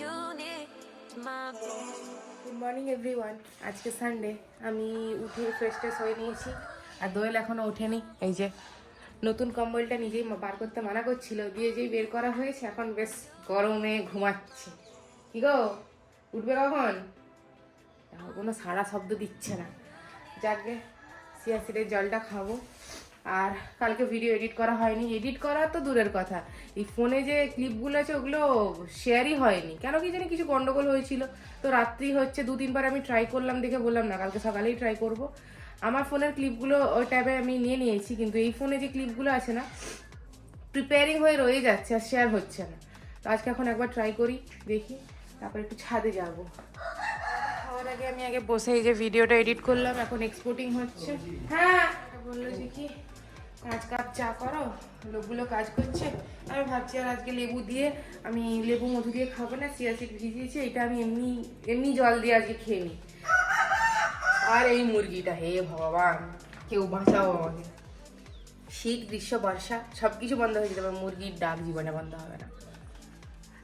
Good morning everyone আজকে Sunday আমি উঠে ফ্রেশ ট্রেশ হয়ে নিয়েছি। আর দোয়েল এখনও ওঠেনি। এই যে, নতুন কম্বলটা নিজেই বার করতে মানা করছিল। দিয়ে যেই বের করা হয়েছে, এখন বেশ গরমে ঘুমাচ্ছে। কি গো? উঠবে কখন? কোনো সারা শব্দ দিচ্ছে না। যাকে সিয়াসিডের জলটা খাব। আর কালকে ভিডিও এডিট করা হয়নি। এডিট করা তো দূরের কথা। এই ফোনে যে ক্লিপগুলো আছে, ওগুলো শেয়ারই হয়নি। কেন কি জানি কিছু গন্ডগোল হয়েছিল। তো রাত্রি হচ্ছে দু তিনবার আমি ট্রাই করলাম দেখে বললাম, না, কালকে সকালেই ট্রাই করব। আমার ফোনের ক্লিপগুলো ওই ট্যাবে আমি নিয়ে নিয়েছি, কিন্তু এই ফোনে যে ক্লিপগুলো আছে না প্রিপেয়ারিং হয়ে রয়ে যাচ্ছে আর শেয়ার হচ্ছে না। তো আজকে এখন একবার ট্রাই করি, দেখি। তারপর একটু ছাদে যাব। খাওয়ার আগে আমি আগে বসে এই যে ভিডিওটা এডিট করলাম, এখন এক্সপোর্টিং হচ্ছে। হ্যাঁ বলল যে কি? পাঁচ কাপ চা করো লোকগুলো কাজ করছে। আমি ভাবছি আর আজকে লেবু দিয়ে আমি লেবু মধু দিয়ে খাব না সিয়াসিড ভিজিয়েছি এটা আমি এমনি এমনি জল দিয়ে আজকে খেয়ে নিই আর এই মুরগিটা হে ভগবান কেউ বাঁচাও আমাকে। শীত গ্রীষ্ম বর্ষা সব কিছু বন্ধ হয়ে যেতে পারে মুরগির ডাক জীবনে বন্ধ হবে না।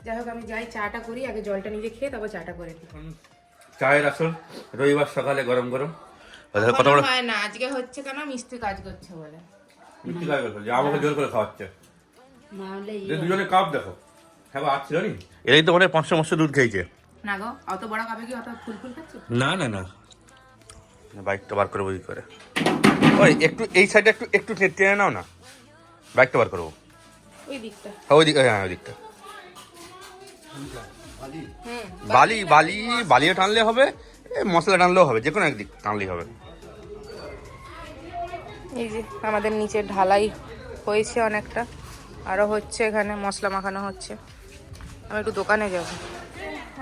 যাই হোক আমি যাই চাটা করি আগে জলটা নিজে খেয়ে তারপর চাটা করে দিই চায়ের আসল রবিবার সকালে গরম গরম। কত বড় হয় না আজকে হচ্ছে কেন মিস্ত্রি কাজ করছে বলে। মিষ্টি খাই বলছে আমাকে জোর করে খাওয়াচ্ছে। যে দুজনে কাপ দেখো হ্যাঁ আর ছিল নি? এটাই তো মনে পাঁচশো মাসে দুধ খেয়েছে। না গো অত বড় কাপে কি অত ফুল ফুল খাচ্ছে? না না না। বাইকটা বার করে বই করে? ওই একটু এই সাইডে একটু একটু টেনে নাও না। বাইকটা বার করব। ওই দিকটা। হ্যাঁ ওই দিক হ্যাঁ ওই দিকটা। বালি বালি বালিও টানলে হবে এ, মশলা টানলেও হবে যে কোনো একদিক টানলেই হবে। এই যে আমাদের নিচে ঢালাই হয়েছে অনেকটা। আরও হচ্ছে এখানে মশলা মাখানো হচ্ছে। আমি একটু দোকানে যাব।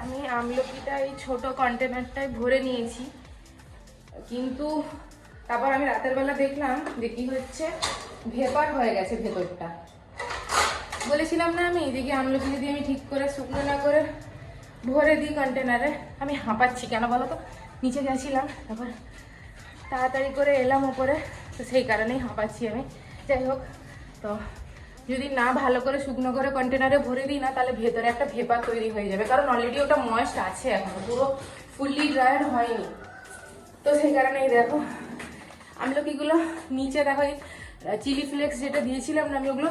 আমি আমলকিটা এই ছোটো কন্টেনারটায় ভরে নিয়েছি। কিন্তু তারপর আমি রাতের বেলা দেখলাম যে কি হচ্ছে, ভেপার হয়ে গেছে ভেতরটা। বলেছিলাম না আমি যে কি আমলকি যদি আমি ঠিক করে শুকনো না করে ভরে দিই কন্টেনারে আমি হাঁপাচ্ছি কেন বলো তো? নিচে গেছিলাম, তারপর তাড়াতাড়ি করে এলাম ওপরে। তো সেই কারণেই হাঁপাচ্ছি আমি। যাই হোক, তো যদি না ভালো করে শুকনো করে কন্টেনারে ভরে দিই না, তাহলে ভেতরে একটা ভেপার তৈরি হয়ে যাবে। কারণ অলরেডি ওটা ময়েস্ট আছে এখন, পুরো ফুললি ড্রায়ার হয়নি। তো সেই কারণেই দেখো, আমি আমলকিগুলো নিচে দেখো চিলি ফ্লেক্স যেটা দিয়েছিলাম না, আমি ওগুলো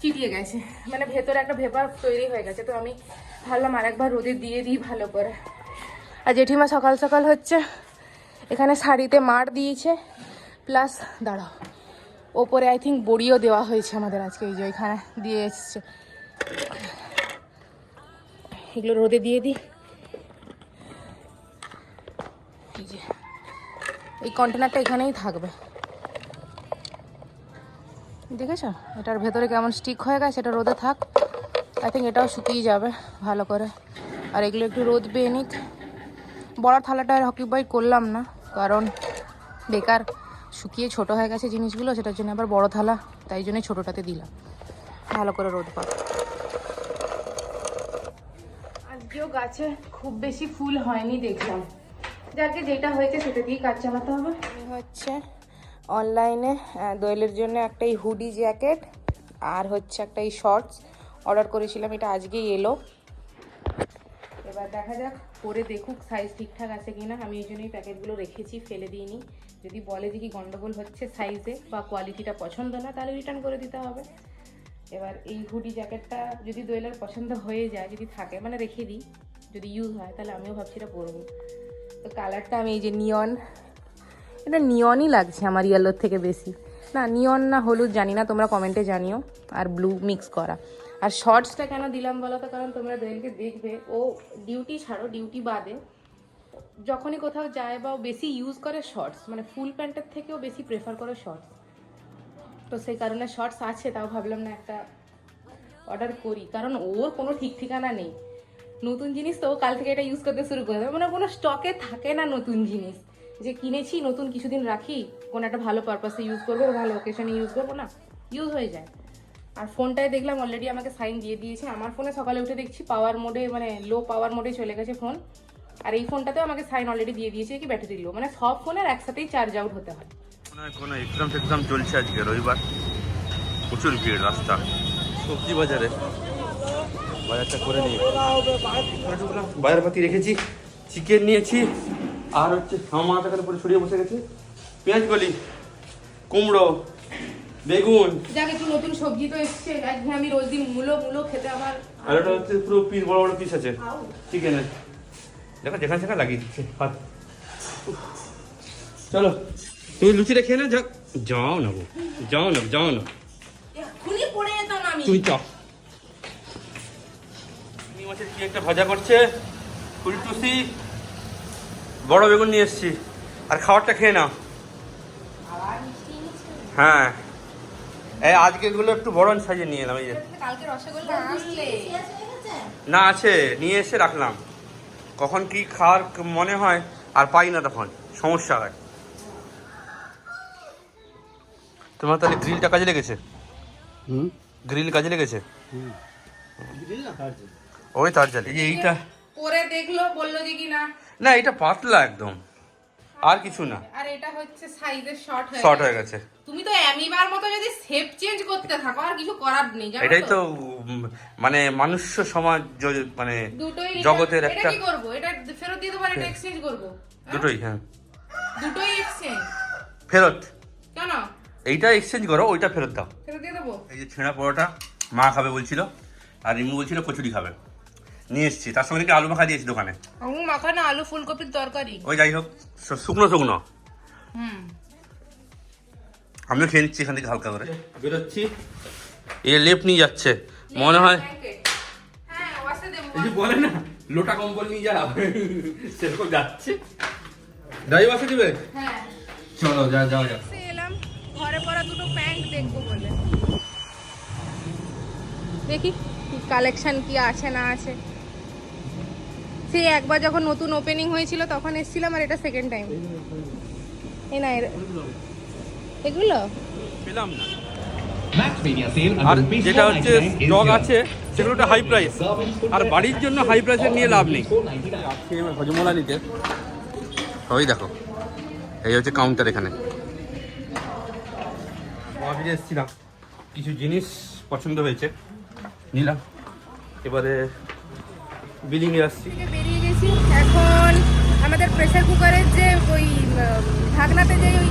চিটিয়ে গেছে। মানে ভেতরে একটা ভেপার তৈরি হয়ে গেছে, তো আমি ভাবলাম আরেকবার রোদে দিয়ে দিই ভালো করে। আর জেঠিমা সকাল সকাল হচ্ছে, এখানে শাড়িতে মার দিয়েছে। প্লাস দাঁড়াও। ওপরে আই থিঙ্ক বড়িও দেওয়া হয়েছে আমাদের আজকে। এই যে এখানে দিয়ে এসছে। এগুলো রোদে দিয়ে দিই। এই যে, এই কন্টেনারটা এখানেই থাকবে। দেখেছ? এটার ভেতরে কেমন স্টিক হয়ে গেছে এটা রোদে থাক। আই থিঙ্ক এটাও শুকিয়ে যাবে ভালো করে। আর এগুলো একটু রোদ পেয়ে নিক। বড় থালাটা আর অকিউপাই করলাম না, কারণ বেকার। শুকিয়ে ছোট হয়ে গেছে জিনিসগুলো সেটার জন্য আবার বড় থালা তাই জন্য ছোটোটাতে দিলাম। ভালো করে রোদ পাবে আজকেও গাছে খুব বেশি ফুল হয়নি দেখলাম। যাকে যেটা হয়েছে সেটা দিয়ে কাজ চালাতে হবে। আমি হচ্ছে অনলাইনে দোয়েলের জন্য একটা এই হুডি জ্যাকেট আর হচ্ছে একটা এই শর্টস অর্ডার করেছিলাম এটা আজকেই এলো। এবার দেখা যাক পরে দেখুক সাইজ ঠিকঠাক আছে কিনা। আমি এই জন্যই প্যাকেটগুলো রেখেছি, ফেলে দিইনি। যদি বলে যে কি গন্ডগোল হচ্ছে সাইজে বা কোয়ালিটিটা পছন্দ না, তাহলে রিটার্ন করে দিতে হবে। এবার এই হুডি জ্যাকেটটা যদি দোয়েলের পছন্দ হয়ে যায়, যদি থাকে মানে রেখে দিই, যদি ইউজ হয়, তাহলে আমিও ভাবছি এটা পরবো। তো কালারটা আমি এই যে নিয়ন এটা নিয়নই লাগছে আমার ইয়েলোর থেকে বেশি। না নিয়ন না হলুদ জানি না, তোমরা কমেন্টে জানিও, আর ব্লু মিক্স করা। আর শর্টসটা কেন দিলাম বলো তো কারণ তোমরা দোয়েলকে দেখবে, ও ডিউটি ছাড়ো ডিউটি বাদে, যখনই কোথাও যায় বা বেশি ইউজ করে শর্টস মানে ফুল প্যান্টের থেকেও বেশি প্রেফার করে শর্টস তো সেই কারণে শর্টস আছে, তাও ভাবলাম না একটা অর্ডার করি। কারণ ওর কোনো ঠিক ঠিকানা নেই। নতুন জিনিস তো কাল থেকে এটা ইউজ করতে শুরু করে দেবে মানে কোনো স্টকে থাকে না নতুন জিনিস। যে কিনেছি, নতুন কিছুদিন রাখি, কোনো একটা ভালো পারপাসে ইউজ করব ভালো ওকেশনে ইউজ করব না ইউজ হয়ে যায়। আর ফোনটায় দেখলাম অলরেডি আমাকে সাইন দিয়ে দিয়েছে। আমার ফোনে সকালে উঠে দেখছি পাওয়ার মোডে মানে লো পাওয়ার মোডে চলে গেছে ফোন আর এই ফোনটাতেও আমাকে সাইন অলরেডি দিয়ে দিয়েছে কি ব্যাটারি লো মানে সব ফোনের একসাথেই চার্জ আউট হতে হয়। মনে কোনো এক্সাম টেক্সাম চলছে আজকে রবিবার? প্রচুর ভিড় রাস্তা। সবজি বাজারে। বাজারটা করে নিই বাজার পাতি রেখেছি চিকেন নিয়েছি আর হচ্ছে আমার টাকার উপরে ছড়িয়ে বসে গেছে। পেঁয়াজ কলি কুমড়ো বেগুন। যাক একটু নতুন সবজি তো এসছে। একঘেয়ে আমি রোজ দিন মূলো মূলো খেতে আমার আর ওটা হচ্ছে পুরো পিস বড় বড় পিস আছে। চিকেনের দেখো যেখানে সেখানে লাগিয়ে দিচ্ছে। হাত। চলো তুমি লুচিটা খেয়ে না যা যাও না গো যাও না যাও না। এক্ষুনি পড়ে যেতাম আমি। তুমি চাও চিংড়ি মাছের কি একটা ভাজা করছে? ফুলটুসি বড় বেগুন নিয়ে এসছি। আর খাবারটা খেয়ে নাও। হ্যাঁ। এই আজকেরগুলো একটু বড় সাইজে নিয়ে এলাম এই যে। কালকে রসগোল্লা আনলে না আছে। নিয়ে এসে রাখলাম। কখন কি খাওয়ার মনে হয় আর পাই না তখন। সমস্যা হয়। তোমার তাহলে গ্রিলটা কাজে লেগেছে? হুম? গ্রিল কাজে লেগেছে? ওই তার জালি এই এইটা পরে দেখল বলল যে কি না না এটা পাতলা একদম। আর কিছু না। আর এটা হচ্ছে সাইজের শর্ট হয়ে শর্ট হয়ে গেছে। তুমি তো অ্যামিবার মতো যদি শেপ চেঞ্জ করতে থাকো আর কিছু করার নেই জানো এটাই তো? মানে মানুষ্য সমাজ মানে দুটোই জগতের এটা একটা কি করব? এটা ফেরত দিয়ে দেবো আর এটা এক্সচেঞ্জ করব? দুটোই হ্যাঁ। দুটোই এক্সচেঞ্জ ফেরত। কেন? এইটা এক্সচেঞ্জ করো ওইটা ফেরত দাও। ফেরত দিয়ে দেবো? এই যে ছেঁড়া পরোটা মা খাবে বলছিল আর রিমু বলছিল কচুরি খাবে। নিয়ে এসছি। তার সঙ্গে নাকি আলু মাখা দিয়েছি দোকানে। আমি মাখানো আলু ফুলকপির তরকারি। ওই যাই হোক শুকনো শুকনো। হুম। আমিও খেয়ে নিচ্ছি এখান থেকে হালকা করে। বেরোচ্ছি। এ লেপ নিয়ে যাচ্ছে। মনে হয় হ্যাঁ ওয়াসে দেবো। এই বলে না লোটা কম্বল নিয়ে যা। সেরকম যাচ্ছে। ড্রাইভ আসে দিবে? হ্যাঁ। চলো যা যাও যা এলাম ঘরে পরা দুটো প্যান্ট দেখব বলে। দেখি কালেকশন কি আছে না আছে। সেই একবার যখন নতুন ওপেনিং হয়েছিল তখন এসেছিলাম আর এটা সেকেন্ড টাইম এই না এগুলো? পেলাম না। আর যেটা হচ্ছে 499 স্টক আছে সেগুলো একটা হাই প্রাইস আর বাড়ির জন্য হাই প্রাইসের নিয়ে লাভ নেই। 499 হজমলা নিতে ওই দেখো এই হচ্ছে কাউন্টার এখানে। এসেছিলাম কিছু জিনিস পছন্দ হয়েছে নিলাম। এবারে বিলিংয়ে আসছি। থেকে বেরিয়ে গেছি। এখন আমাদের প্রেসার কুকারের যে ওই ঢাকনাতে যে ওই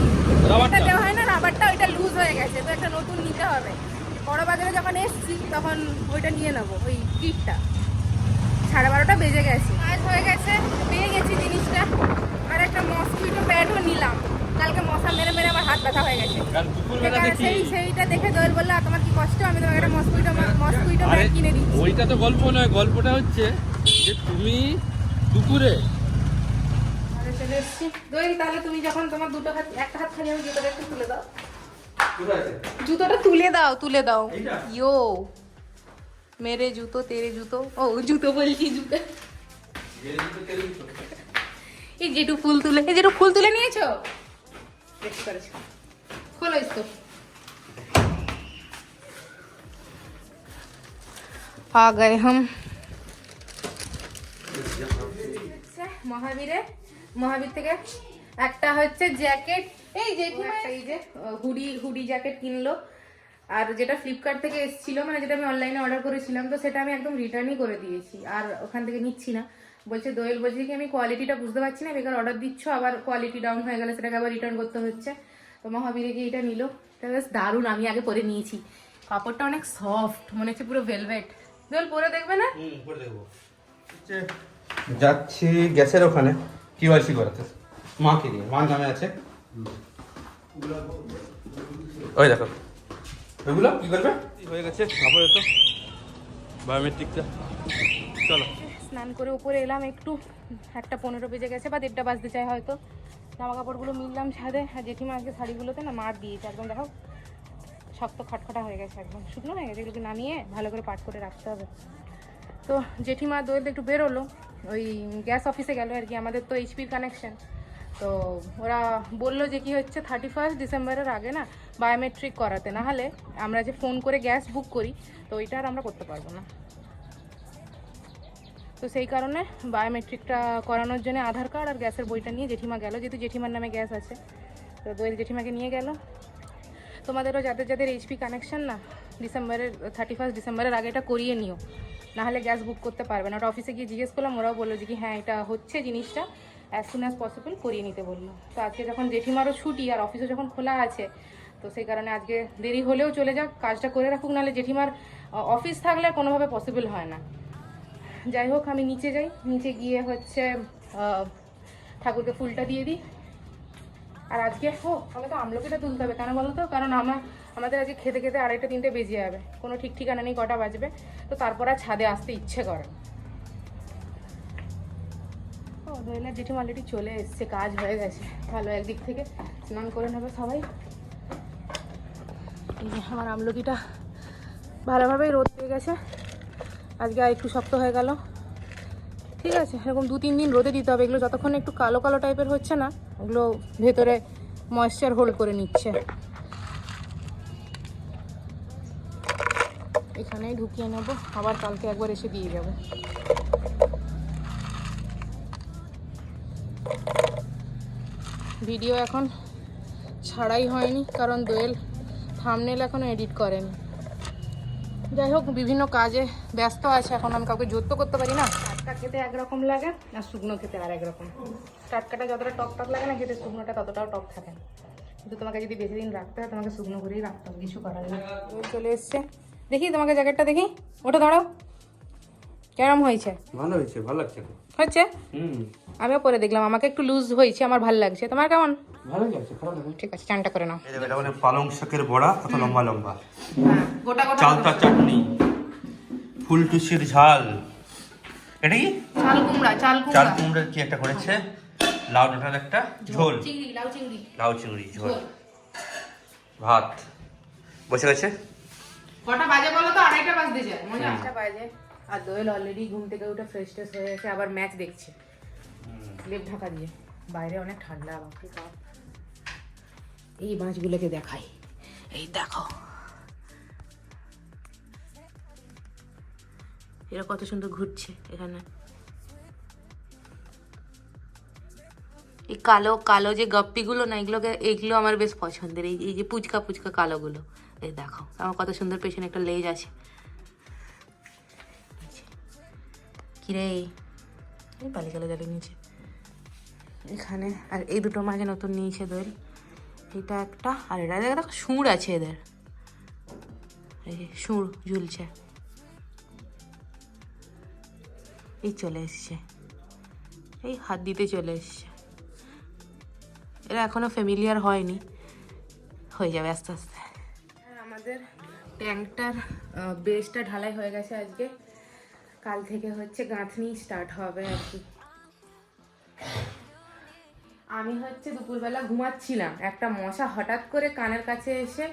রাবারটা? দেওয়া হয় না রাবারটা ওইটা লুজ হয়ে গেছে। তো একটা নতুন নিতে হবে। বড় বাজারে যখন এসছি তখন ওইটা নিয়ে নেব ওই কিটটা সাড়ে বারোটা বেজে গেছে। কাজ হয়ে গেছে পেয়ে গেছি জিনিসটা। আর একটা মসকুইটো প্যাডও নিলাম। কালকে মশা মেরে মেরে আমার হাত ব্যথা হয়ে গেছে। সেই সেইটা দেখে দোয়েল বলল তোমার কি কষ্ট? আমি তোমাকে একটা মসকুইটো আরে প্যাড কিনে দিচ্ছি। ওইটা তো গল্প নয় গল্পটা হচ্ছে যে তুমি দুপুরে ঘরে চলে এসেছি দোয়েল তাহলে তুমি যখন তোমার দুটো হাত একটা হাত খালি আমি জুতোটা একটু তুলে দাও জুতোটা তুলে দাও তুলে দাও এইটা? ইয়ো মেরে জুতো তেরে জুতো ও জুতো বলছি জুতো এই যেটু ফুল তুলে এই যেটু ফুল তুলে নিয়েছো বেশ করেছো খোলো ইসকো आ गए हम মহাবীরে। মহাবীর থেকে একটা হচ্ছে জ্যাকেট। এই যে এই যে হুডি হুডি জ্যাকেট কিনলো। আর যেটা ফ্লিপকার্ট থেকে এসেছিল মানে যেটা আমি অনলাইনে অর্ডার করেছিলাম তো সেটা আমি একদম রিটার্নই করে দিয়েছি। আর ওখান থেকে নিচ্ছি না। বলছে দোয়েল বলছে কি আমি কোয়ালিটিটা বুঝতে পারছি না বেকার অর্ডার দিচ্ছ আবার কোয়ালিটি ডাউন হয়ে গেলে সেটাকে আবার রিটার্ন করতে হচ্ছে। তো মহাবীরে গিয়ে এটা নিল। এটা বেশ দারুণ আমি আগে পরে নিয়েছি। কাপড়টা অনেক সফট মনে হচ্ছে পুরো ভেলভেট দোয়েল পরে দেখবে না? যাচ্ছি গ্যাসের ওখানে কিওয়াইসি করাতে। মাকে দিয়ে মার নামে আছে। ওই দেখো। ওইগুলো? কি করবে? হয়ে গেছে আপাতত। বায়োমেট্রিকটা। চলো। স্নান করে উপরে এলাম একটু একটা পনেরো বেজে গেছে বা দেড়টা বাজতে চাই হয়তো। জামা কাপড়গুলো মিললাম ছাদে আর জেঠিমা আজকে শাড়িগুলোতে না মার দিয়েছে একদম দেখো। শক্ত খটখটা হয়ে গেছে একদম। শুকনো হয়ে গেছে এগুলোকে নামিয়ে ভালো করে পাট করে রাখতে হবে। তো জেঠিমা দোয়েল একটু বেরোলো। ওই গ্যাস অফিসে গেল আর কি, আমাদের তো এইচপির কানেকশন তো ওরা বলল যে কি হচ্ছে থার্টি ফার্স্ট ডিসেম্বরের আগে না বায়োমেট্রিক করাতে, না হলে আমরা যে ফোন করে গ্যাস বুক করি, তো ওইটা আর আমরা করতে পারব না। তো সেই কারণে বায়োমেট্রিকটা করানোর জন্য আধার কার্ড আর গ্যাসের বইটা নিয়ে জেঠিমা গেল, যেহেতু জেঠিমার নামে গ্যাস আছে। তো দোয়েল জেঠিমাকে নিয়ে গেল। তোমাদেরও যাদের যাদের এইচপি কানেকশন না ডিসেম্বরের থার্টি ফার্স্ট ডিসেম্বরের আগে এটা করিয়ে নিও। নাহলে গ্যাস বুক করতে পারবে না। ওটা অফিসে গিয়ে জিজ্ঞেস করলাম, ওরাও বলল যে কি হ্যাঁ এটা হচ্ছে জিনিসটা। অ্যাজ সুন অ্যাজ পসিবল করিয়ে নিতে বলল। তো আজকে যখন জেঠিমারও ছুটি আর অফিসও যখন খোলা আছে, তো সেই কারণে আজকে দেরি হলেও চলে যাক, কাজটা করে রাখুক, নাহলে জেঠিমার অফিস থাকলে কোনোভাবে পসিবল হয় না। যাই হোক, আমি নিচে যাই। নিচে গিয়ে হচ্ছে ঠাকুরকে ফুলটা দিয়ে দিই। আর আজকে, ও, তাহলে তো আমলকিটা তুলতে হবে, কেন বলো তো? কারণ আমার, আমাদের আজকে খেতে খেতে আড়াইটা, তিনটে বেজে যাবে। কোনো ঠিক ঠিকানা নেই, কটা বাজবে। তো তারপর আর ছাদে আসতে ইচ্ছে করে। ও দোয়েলার অলরেডি চলে এসছে, কাজ হয়ে গেছে। ভালো, একদিক থেকে স্নান করে নেবে সবাই। আমার আমলকিটা ভালোভাবেই রোদ পেয়ে গেছে। আজকে আর একটু শক্ত হয়ে গেল। ঠিক আছে, এরকম দু, তিন দিন রোদে দিতে হবে। এগুলো যতক্ষণ একটু কালো কালো টাইপের হচ্ছে না ওগুলো ভেতরে ময়েশ্চার হোল্ড করে নিচ্ছে। এখানেই ঢুকিয়ে নেব, আবার কালকে একবার এসে দিয়ে যাব। ভিডিও এখন ছাড়াই হয়নি, কারণ দোয়েল থামনেল এখনও এডিট করেনি। যাই হোক, বিভিন্ন কাজে ব্যস্ত আছে, এখন আমি কাউকে জোর তো করতে পারি না। টাটকা খেতে একরকম লাগে আর শুকনো খেতে আর একরকম। টাটকাটা যতটা টক টক লাগে না খেতে শুকনোটা ততটাও টক থাকে। না কিন্তু তোমাকে যদি বেশি দিন রাখতে হয় তোমাকে শুকনো করেই রাখতে হবে কিছু করার নেই। চলে এসছে। দেখি তোমাকে জ্যাকেটটা দেখি। ওটা দাঁড়াও। কেরম হয়েছে? ভালো হয়েছে ভালো লাগছে হচ্ছে হুম। আমিও পরে দেখলাম আমাকে একটু লুজ হয়েছে আমার ভালো লাগছে। তোমার কেমন? ভালো লাগছে খারাপ লাগে ঠিক আছে চানটা করে নাও। এটা বলে পালং শাকের বড়া কত লম্বা লম্বা। হ্যাঁ গোটা গোটা চালতা চাটনি ফুল টুসির ঝাল। এটা কি? চাল কুমড়া চাল চাল কুমড়া কি একটা করেছে? লাউ ডাঁটার একটা ঝোল। চিংড়ি লাউ চিংড়ি। লাউ চিংড়ি ঝোল। ভাত। বসে গেছে? কটা বাজে বলো তো? আড়াইটা বাজতে যায়। মনে আটটা বাজে। আর দোয়েল অলরেডি ঘুম থেকে উঠে ফ্রেশ ট্রেশ হয়ে গেছে আবার ম্যাচ দেখছে। লেপ ঢাকা দিয়ে। বাইরে অনেক ঠান্ডা বাপরে বাপ। এই মাছগুলোকে দেখাই। এই দেখো। এরা কত সুন্দর ঘুরছে এখানে। এই কালো কালো যে গপ্পিগুলো না, এগুলোকে, এগুলো আমার বেশ পছন্দের। এই এই যে পুচকা পুচকা কালোগুলো, এই দেখো, আমার কত সুন্দর পেছনে একটা লেজ আছে। কিরে এই পালি গেল জলে নিচে। এখানে, আর এই দুটো মাঝে নতুন নিয়েছে দোয়েল এটা একটা, আর এটা, দেখো সুর আছে এদের। এই যে সুর ঝুলছে। এই চলে এসছে। এই হাত দিতে চলে এসছে। এরা এখনও ফ্যামিলিয়ার হয়নি। হয়ে যাবে আস্তে আস্তে। আমাদের ট্যাঙ্কটার বেসটা ঢালাই হয়ে গেছে আজকে। কাল থেকে হচ্ছে গাঁথনি স্টার্ট হবে আর কি। আমি হচ্ছে দুপুরবেলা ঘুমাচ্ছিলাম। একটা মশা হঠাৎ করে কানের কাছে এসে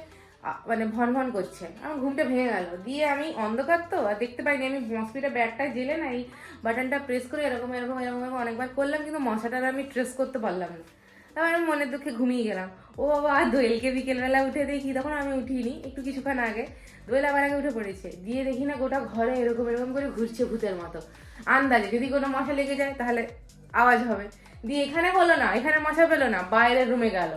মানে ভন ভন করছে। আমার ঘুমটা ভেঙে গেল। দিয়ে আমি অন্ধকার তো, আর দেখতে পাইনি আমি মসপিটা ব্যাটটা জেলে না, এই বাটনটা প্রেস করে এরকম এরকম এরকম এরকম অনেকবার করলাম, কিন্তু মশাটার আমি ট্রেস করতে পারলাম না। তারপর আমি মনের দুঃখে ঘুমিয়ে গেলাম। ও বাবা দোয়েলকে বিকেলবেলা উঠে দেখি, তখন আমি উঠিনি, একটু কিছুক্ষণ আগে। দোয়েল আবার আগে উঠে পড়েছে। দিয়ে দেখি না গোটা ঘরে এরকম এরকম করে ঘুরছে ভূতের মতো। আন্দাজে যদি কোনো মশা লেগে যায়, তাহলে আওয়াজ হবে। দিয়ে এখানে হলো না, এখানে মশা পেল না, বাইরের রুমে গেল।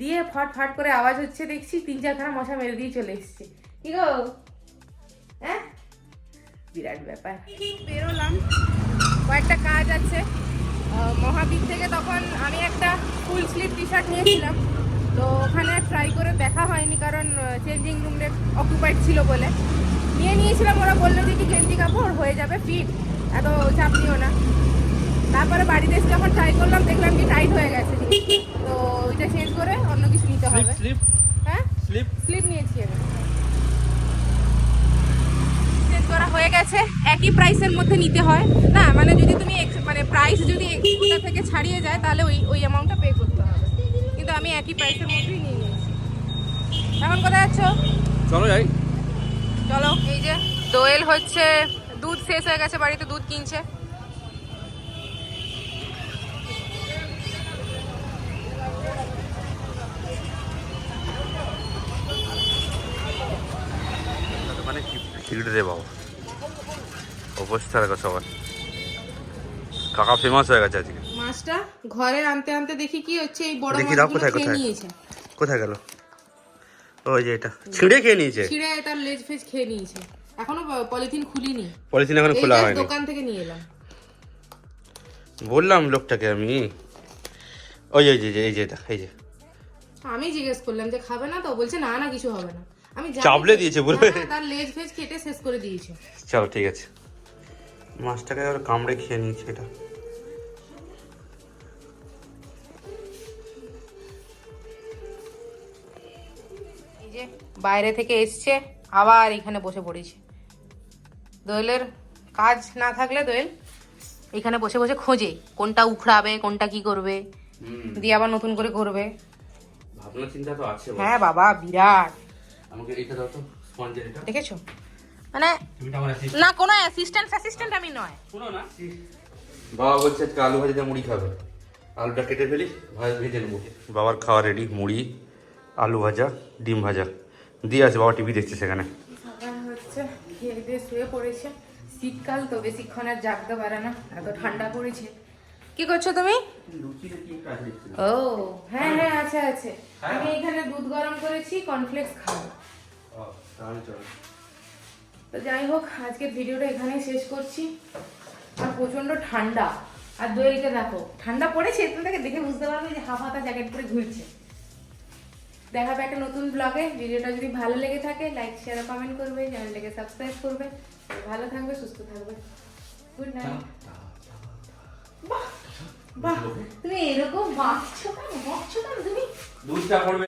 দিয়ে ফট ফট করে আওয়াজ হচ্ছে, দেখছি তিন চারখানা মশা মেরে দিয়ে চলে এসছে। কি গো? হ্যাঁ? বিরাট ব্যাপার। বেরোলাম। কয়েকটা কাজ আছে। মহাবীর থেকে তখন আমি একটা ফুল স্লিভ টি শার্ট নিয়েছিলাম। তো ওখানে ট্রাই করে দেখা হয়নি, কারণ চেঞ্জিং রুমে অকুপাইড ছিল বলে। নিয়ে নিয়েছিলাম, ওরা বলল যে কি গেঞ্জি কাপড়, হয়ে যাবে ফিট এত চাপ নিও না। তারপরে বাড়িতে এসে যখন ট্রাই করলাম দেখলাম কি টাইট হয়ে গেছে। তো ওইটা চেঞ্জ করে অন্য কিছু নিতে হবে। স্লিপ হ্যাঁ? স্লিপ স্লিপ নিয়েছি আমি। চেঞ্জ করা হয়ে গেছে। একই প্রাইসের মধ্যে নিতে হয়। না মানে যদি তুমি মানে প্রাইস যদি ex- থেকে ছাড়িয়ে যায় তাহলে ওই ওই অ্যামাউন্টটা পে করতে হবে। কিন্তু আমি একই প্রাইসের মধ্যেই নিয়ে নিয়েছি। এখন কোথায় যাচ্ছ? চলো যাই। চলো এই যে দোয়েল হচ্ছে দুধ শেষ হয়ে গেছে বাড়িতে দুধ কিনছে। রে বাবা। অবস্থা দেখো সবার। কাকা ফেমাস হয়ে গেছে আজকে। মাছটা ঘরে আনতে আনতে দেখি কি হচ্ছে এই বড় দেখি দাও মাছগুলো কোথায়, কোথায়? নিয়েছে। কোথায় গেল? ওই যে এটা। ছিঁড়ে খেয়ে নিয়েছে? ছিঁড়ে তার লেজ ফেজ খেয়ে নিয়েছে। এখনও পলিথিন খুলিনি। পলিথিন এখন খোলা হয়নি। দোকান থেকে নিয়ে এলাম। বললাম লোকটাকে আমি। ওই ওই যে, এই যে এটা, এই যে। আমি জিজ্ঞেস করলাম যে খাবে না তো? বলছে না না কিছু হবে না। আমি তো- দিয়েছে না, তার লেজ ফেজ কেটে শেষ করে দিয়েছে। চলো ঠিক আছে। মাছটাকে আবার কামড়ে খেয়ে নিয়েছে এটা বাইরে থেকে এসছে আবার এখানে বসে পড়েছে। দোয়েলের কাজ না থাকলে দোয়েল এখানে বসে বসে খোঁজে কোনটা উখড়াবে কোনটা কি করবে। দিয়ে আবার নতুন করে করবে ভাবনা চিন্তা তো আছে হ্যাঁ বাবা বিরাট। আমাকে এটা দাও তো স্পঞ্জের এটা। দেখেছ? মানে তুমি তো আমার assist- না কোনো অ্যাসিস্ট্যান্ট অ্যাসিস্ট্যান্ট আমি নয়। শোনো না। বাবা বলছে আজকে আলু ভাজা দিয়ে মুড়ি খাবে। আলুটা কেটে ফেলি ভাজা ভেজে নেব। বাবার খাওয়া রেডি মুড়ি আলু ভাজা ডিম ভাজা। দিয়ে আছে বাবা টিভি দেখছে সেখানে। হচ্ছে খেয়ে দিয়ে শুয়ে পড়েছে। শীতকাল তো বেশিক্ষণ আর জাগতে পারে না এত ঠান্ডা পড়েছে। কি করছ তুমি? ও হ্যাঁ হ্যাঁ আছে আছে। আমি এখানে দুধ গরম করেছি কর্নফ্লেক্স খাব। তো যাই হোক আজকের ভিডিওটা এখানেই শেষ করছি। আর প্রচণ্ড ঠান্ডা। আর দোয়েলকে দেখো ঠান্ডা পড়েছে? তুমি তাকে দেখে বুঝতে পারবে যে হাফ হাতা জ্যাকেট পরে ঘুরছে। দেখাবে একটা নতুন ব্লগে ভিডিওটা যদি ভালো লেগে থাকে লাইক শেয়ার কমেন্ট করবে চ্যানেলটাকে সাবস্ক্রাইব করবে। ভালো থাকবে সুস্থ থাকবে। গুড নাইট বাহ বাহ। তুমি এরকম বাঁচছো কেন? বকছো কেন তুমি? দুধটা পড়বে।